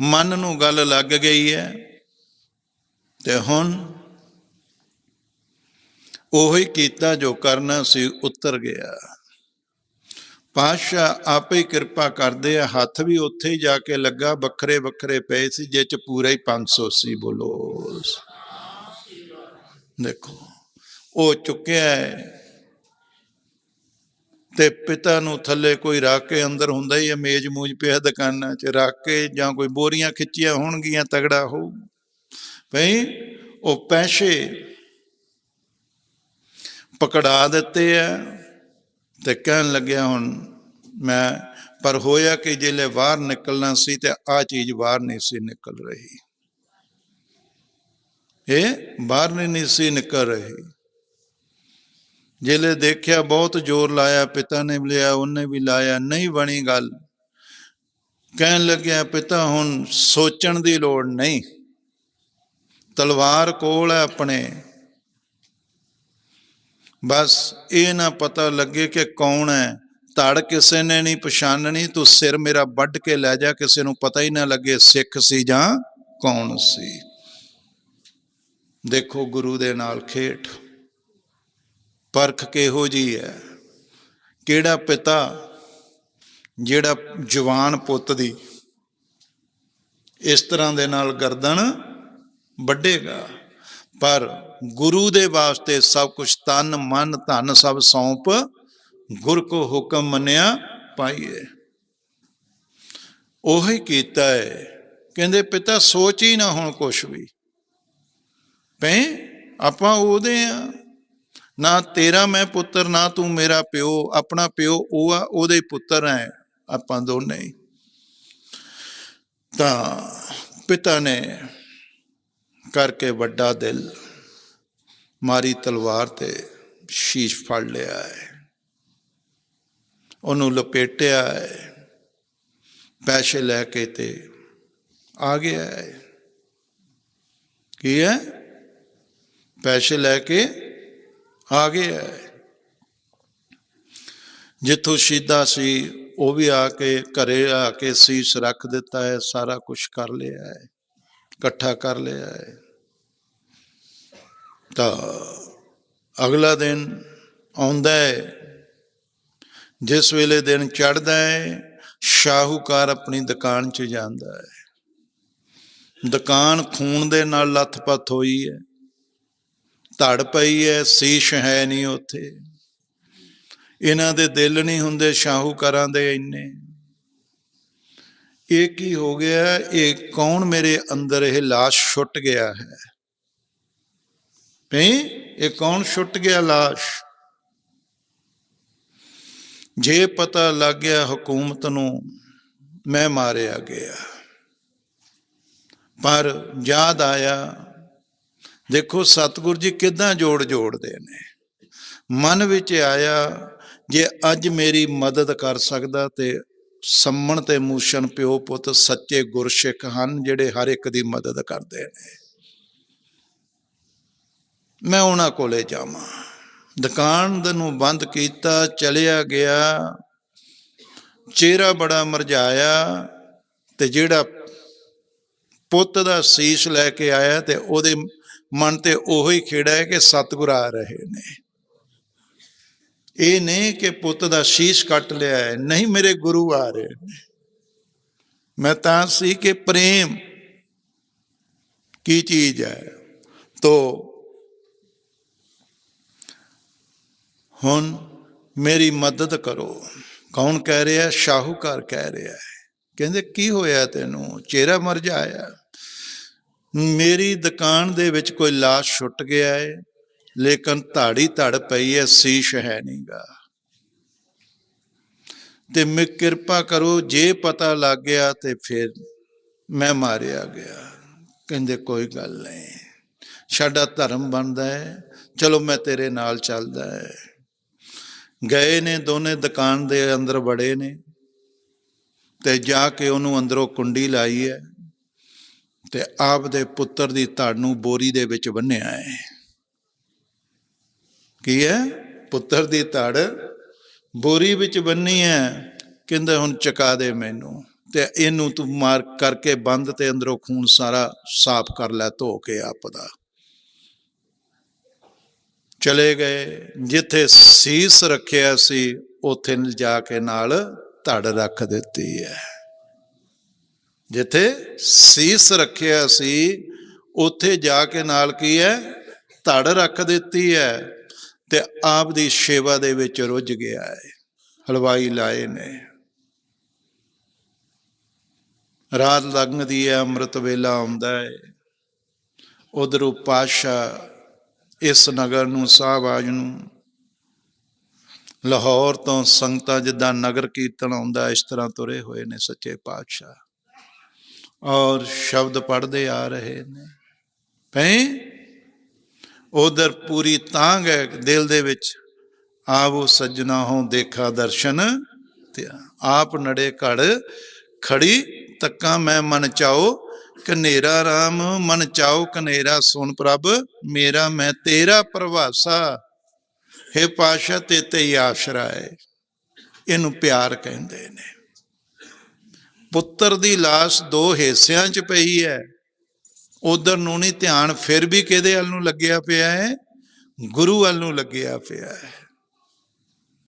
ਮਨ ਨੂੰ ਗੱਲ ਲੱਗ ਗਈ ਹੈ ਤੇ ਹੁਣ ਉਹੀ ਕੀਤਾ ਜੋ ਕਰਨਾ ਸੀ, ਉਤਰ ਗਿਆ। ਪਾਸ਼ਾ ਆਪੇ ਹੀ ਕਿਰਪਾ ਕਰਦੇ ਆ, ਹੱਥ ਵੀ ਉੱਥੇ ਹੀ ਜਾ ਕੇ ਲੱਗਾ ਵੱਖਰੇ ਵੱਖਰੇ ਪਏ ਸੀ, ਜਿਹ ਚ ਪੂਰਾ ਹੀ 500 ਸੀ, ਬੋਲੋ। ਦੇਖੋ, ਉਹ ਚੁੱਕਿਆ ਹੈ ਤੇ ਪਿਤਾ ਨੂੰ ਥੱਲੇ ਕੋਈ ਰੱਖ ਕੇ ਅੰਦਰ ਹੁੰਦਾ ਹੀ ਹੈ ਮੇਜ਼ ਮੂਜ ਪਿਆ ਦੁਕਾਨਾਂ 'ਚ, ਰੱਖ ਕੇ ਜਾਂ ਕੋਈ ਬੋਰੀਆਂ ਖਿੱਚੀਆਂ ਹੋਣਗੀਆਂ, ਤਗੜਾ ਹੋਊ ਭਈ ਉਹ ਪੈਸੇ ਪਕੜਾ ਦਿੱਤੇ ਆ ਤੇ ਕਹਿਣ ਲੱਗਿਆ ਹੁਣ ਮੈਂ, ਪਰ ਹੋਇਆ ਕਿ ਜਿਲੇ ਬਾਹਰ ਨਿਕਲਣਾ ਸੀ ਤੇ ਆ ਚੀਜ਼ ਬਾਹਰ ਨਹੀਂ ਸੀ ਨਿਕਲ ਰਹੀ। ਇਹ ਬਾਹਰ ਨਹੀਂ ਸੀ ਨਿਕਲ ਰਹੀ। ਜਿਲੇ ਦੇਖਿਆ ਬਹੁਤ ਜ਼ੋਰ ਲਾਇਆ, ਪਿਤਾ ਨੇ ਵੀ ਲਿਆ, ਉਹਨੇ ਵੀ ਲਾਇਆ, ਨਹੀਂ ਬਣੀ ਗੱਲ। ਕਹਿਣ ਲੱਗਿਆ, ਪਿਤਾ ਹੁਣ ਸੋਚਣ ਦੀ ਲੋੜ ਨਹੀਂ। ਤਲਵਾਰ ਕੋਲ ਹੈ ਆਪਣੇ। ਬਸ ਇਹ ਨਾ ਪਤਾ ਲੱਗੇ ਕਿ ਕੌਣ ਹੈ। ਧੜ ਕਿਸੇ ਨੇ ਨਹੀਂ ਪਛਾਣਨੀ, ਤੂੰ ਸਿਰ ਮੇਰਾ ਵੱਢ ਕੇ ਲੈ ਜਾ, ਕਿਸੇ ਨੂੰ ਪਤਾ ਹੀ ਨਾ ਲੱਗੇ ਸਿੱਖ ਸੀ ਜਾਂ ਕੌਣ ਸੀ। ਦੇਖੋ ਗੁਰੂ ਦੇ ਨਾਲ ਖੇਡ ਪਰਖ ਕਿਹੋ ਜੀ ਹੈ? ਕਿਹੜਾ ਪਿਤਾ ਜਿਹੜਾ ਜਵਾਨ ਪੁੱਤ ਦੀ ਇਸ ਤਰ੍ਹਾਂ ਦੇ ਨਾਲ ਗਰਦਨ ਵੱਢੇਗਾ? ਪਰ ਗੁਰੂ ਦੇ ਵਾਸਤੇ ਸਭ ਕੁਝ ਤਨ, ਮਨ, ਧਨ ਸਭ ਸੌਂਪ ਗੁਰ ਕੋ ਹੁਕਮ ਮੰਨਿਆ ਪਾਈਏ ਉਹੀ ਕੀਤਾ ਹੈ ਕਹਿੰਦੇ ਪਿਤਾ ਸੋਚ ਹੀ ਨਾ ਹੁਣ ਕੁਛ ਵੀ। ਪੈ ਆਪਾਂ ਉਹਦੇ ਆ। ਨਾ ਤੇਰਾ ਮੈਂ ਪੁੱਤਰ, ਨਾ ਤੂੰ ਮੇਰਾ ਪਿਓ। ਆਪਣਾ ਪਿਓ ਉਹ ਆ, ਉਹਦੇ ਪੁੱਤਰ ਹੈ ਆਪਾਂ ਦੋਨੇ ਹੀ ਤਾਂ ਪਿਤਾ ਨੇ ਕਰਕੇ ਵੱਡਾ ਦਿਲ ਮਾਰੀ ਤਲਵਾਰ ਤੇ ਸ਼ੀਸ਼ ਫੜ ਲਿਆ ਹੈ ਉਹਨੂੰ ਲਪੇਟਿਆ ਹੈ ਪੈਸੇ ਲੈ ਕੇ ਤੇ ਆ ਗਿਆ ਹੈ ਕੀ ਹੈ ਪੈਸੇ ਲੈ ਕੇ ਆ ਗਿਆ ਹੈ ਜਿੱਥੋਂ ਸ਼ੀਦਾ ਸੀ, ਉਹ ਵੀ ਆ ਕੇ ਘਰੇ ਆ ਕੇ ਸੀਸ ਰੱਖ ਦਿੱਤਾ ਹੈ ਸਾਰਾ ਕੁਝ ਕਰ ਲਿਆ ਹੈ ਇਕੱਠਾ ਕਰ ਲਿਆ ਹੈ ਤਾਂ ਅਗਲਾ ਦਿਨ ਆਉਂਦਾ ਹੈ ਜਿਸ ਵੇਲੇ ਦਿਨ ਚੜ੍ਹਦਾ ਹੈ ਸ਼ਾਹੂਕਾਰ ਆਪਣੀ ਦੁਕਾਨ 'ਚ ਜਾਂਦਾ ਹੈ ਦੁਕਾਨ ਖੂਨ ਦੇ ਨਾਲ ਲੱਥਪੱਥ ਹੋਈ ਹੈ ਧੜ ਪਈ ਹੈ ਸੀਸ਼ ਹੈ ਨਹੀਂ ਉੱਥੇ ਇਹਨਾਂ ਦੇ ਦਿਲ ਨਹੀਂ ਹੁੰਦੇ ਸ਼ਾਹੂਕਾਰਾਂ ਦੇ ਇੰਨੇ ਇਹ ਕੀ ਹੋ ਗਿਆ ਇਹ ਕੌਣ ਮੇਰੇ ਅੰਦਰ ਇਹ লাশ ਛੁੱਟ ਗਿਆ ਹੈ ਭਈ ਇਹ ਕੌਣ ਛੁੱਟ ਗਿਆ লাশ ਜੇ ਪਤਾ ਲੱਗ ਗਿਆ ਹਕੂਮਤ ਨੂੰ ਮੈਂ ਮਾਰਿਆ ਗਿਆ ਪਰ ਯਾਦ ਆਇਆ ਦੇਖੋ, ਸਤਿਗੁਰੂ ਜੀ ਕਿਦਾਂ ਜੋੜ ਜੋੜਦੇ ਨੇ। ਮਨ ਵਿੱਚ ਆਇਆ, ਜੇ ਅੱਜ ਮੇਰੀ ਮਦਦ ਕਰ ਸਕਦਾ ਤੇ ਸੰਮਣ ਤੇ ਮੂਸ਼ਨ ਪਿਓ ਪੁੱਤ ਸੱਚੇ ਗੁਰਸਿੱਖ ਹਨ, ਜਿਹੜੇ ਹਰ ਇੱਕ ਦੀ ਮਦਦ ਕਰਦੇ ਨੇ। ਮੈਂ ਉਹਨਾਂ ਕੋਲੇ ਜਾਵਾਂ। ਦੁਕਾਨ ਨੂੰ ਬੰਦ ਕੀਤਾ, ਚਲਿਆ ਗਿਆ। ਚਿਹਰਾ ਬੜਾ ਮਰਝਾਇਆ ਤੇ ਜਿਹੜਾ ਪੁੱਤ ਦਾ ਸੀਸ ਲੈ ਕੇ ਆਇਆ ਤੇ ਉਹਦੇ ਮਨ ਤੇ ਉਹੋ ਹੀ ਖੇੜਾ ਹੈ ਕਿ ਸਤਿਗੁਰ ਆ ਰਹੇ ਨੇ। ਇਹ ਨਹੀਂ ਕਿ ਪੁੱਤ ਦਾ ਸ਼ੀਸ਼ ਕੱਟ ਲਿਆ ਹੈ, ਨਹੀਂ ਮੇਰੇ ਗੁਰੂ ਆ ਰਹੇ ਨੇ। ਮੈਂ ਤਾਂ ਸੀ ਕਿ ਪ੍ਰੇਮ ਕੀ ਚੀਜ਼ ਹੈ? ਤੋ ਹੁਣ ਮੇਰੀ ਮਦਦ ਕਰੋ। ਕੌਣ ਕਹਿ ਰਿਹਾ? ਸ਼ਾਹੂਕਾਰ ਕਹਿ ਰਿਹਾ ਹੈ। ਕਹਿੰਦੇ, ਕੀ ਹੋਇਆ ਤੈਨੂੰ? ਚਿਹਰਾ ਮਰ ਜਾਇਆ? ਮੇਰੀ ਦੁਕਾਨ ਦੇ ਵਿੱਚ ਕੋਈ লাশ ਛੁੱਟ ਗਿਆ ਹੈ ਲੇਕਿਨ ਧਾੜੀ ਧੜ ਪਈ ਹੈ ਸੀਸ਼ ਹੈ ਨਹੀਂਗਾ। ਤੇ ਮੈਂ ਕਿਰਪਾ ਕਰੋ, ਜੇ ਪਤਾ ਲੱਗ ਗਿਆ ਤੇ ਫਿਰ ਮੈਂ ਮਾਰਿਆ ਗਿਆ। ਕਹਿੰਦੇ ਕੋਈ ਗੱਲ ਨਹੀਂ। ਸਾਡਾ ਧਰਮ ਬਣਦਾ ਹੈ ਚਲੋ ਮੈਂ ਤੇਰੇ ਨਾਲ ਚੱਲਦਾ ਹੈ ਗਏ ਨੇ ਦੋਨੇ ਦੁਕਾਨ ਦੇ ਅੰਦਰ ਬੜੇ ਨੇ। ਤੇ ਜਾ ਕੇ ਉਹਨੂੰ ਅੰਦਰੋਂ ਕੁੰਡੀ ਲਾਈ ਹੈ ਤੇ ਆਪ ਦੇ ਪੁੱਤਰ ਦੀ ਧੜ ਨੂੰ ਬੋਰੀ ਦੇ ਵਿੱਚ ਬੰਨਿਆ ਹੈ। ਕੀ ਹੈ? ਪੁੱਤਰ ਦੀ ਧੜ ਬੋਰੀ ਵਿੱਚ ਬੰਨੀ ਹੈ। ਕਹਿੰਦਾ, ਹੁਣ ਚਕਾ ਦੇ ਮੈਨੂੰ ਤੇ ਇਹਨੂੰ ਤੂੰ ਮਾਰ ਕਰਕੇ ਬੰਦ ਤੇ ਅੰਦਰੋਂ ਖੂਨ ਸਾਰਾ ਸਾਫ਼ ਕਰ ਲੈ, ਧੋ ਕੇ ਆਪਦਾ ਚਲੇ ਗਏ। ਜਿੱਥੇ ਸੀਸ ਰੱਖਿਆ ਸੀ, ਉੱਥੇ ਜਾ ਕੇ ਨਾਲ ਧੜ ਰੱਖ ਦਿੱਤੀ ਹੈ। ਜਿੱਥੇ ਸੀਸ ਰੱਖਿਆ ਸੀ, ਉੱਥੇ ਜਾ ਕੇ ਨਾਲ ਕੀ ਹੈ? ਧੜ ਰੱਖ ਦਿੱਤੀ ਹੈ ਤੇ ਆਪ ਦੀ ਸੇਵਾ ਦੇ ਵਿੱਚ ਰੁੱਝ ਗਿਆ ਹੈ। ਹਲਵਾਈ ਲਾਏ ਨੇ। ਰਾਤ ਲੰਘਦੀ ਹੈ, ਅੰਮ੍ਰਿਤ ਵੇਲਾ ਆਉਂਦਾ ਹੈ। ਉਧਰੋਂ ਪਾਸ਼ਾ ਇਸ ਨਗਰ ਨੂੰ, ਸਾਹਬਾਜ ਨੂੰ ਲਾਹੌਰ ਤੋਂ ਸੰਗਤਾਂ ਜਿੱਦਾਂ ਨਗਰ ਕੀਰਤਨ ਆਉਂਦਾ, ਇਸ ਤਰ੍ਹਾਂ ਤੁਰੇ ਹੋਏ ਨੇ ਸੱਚੇ ਪਾਤਸ਼ਾਹ। ਔਰ ਸ਼ਬਦ ਪੜਦੇ ਆ ਰਹੇ ਨੇ। ਭਈ ਉਧਰ ਪੂਰੀ ਤਾਂਗ ਹੈ ਦਿਲ ਦੇ ਵਿੱਚ, ਆਵੋ ਸੱਜਣਾ ਹੋ ਦੇਖਾ ਦਰਸ਼ਨ ਤੇ ਆਪ ਨੜੇ ਘੜ ਖੜੀ ਤੱਕਾਂ ਮੈਂ ਮਨ ਚਾਓ ਕਨੇਰਾ RAM ਮਨ ਚਾਓ ਕਨੇਰਾ ਸੁਣ ਪ੍ਰਭ, ਮੇਰਾ ਮੈਂ ਤੇਰਾ ਪ੍ਰਵਾਸਾ। ਹੈ ਪਾਸ਼ਾ ਤੇ ਤੇ ਆਸਰਾ ਹੈ। ਇਹਨੂੰ ਪਿਆਰ ਕਹਿੰਦੇ ਨੇ। ਪੁੱਤਰ ਦੀ ਲਾਸ਼ ਦੋ ਹਿੱਸਿਆਂ 'ਚ ਪਈ ਹੈ। ਉਧਰ ਨੂੰ ਨਹੀਂ ਧਿਆਨ, ਫਿਰ ਵੀ ਕਿਹਦੇ ਵੱਲ ਨੂੰ ਲੱਗਿਆ ਪਿਆ ਹੈ? ਗੁਰੂ ਵੱਲ ਨੂੰ ਲੱਗਿਆ ਪਿਆ ਹੈ।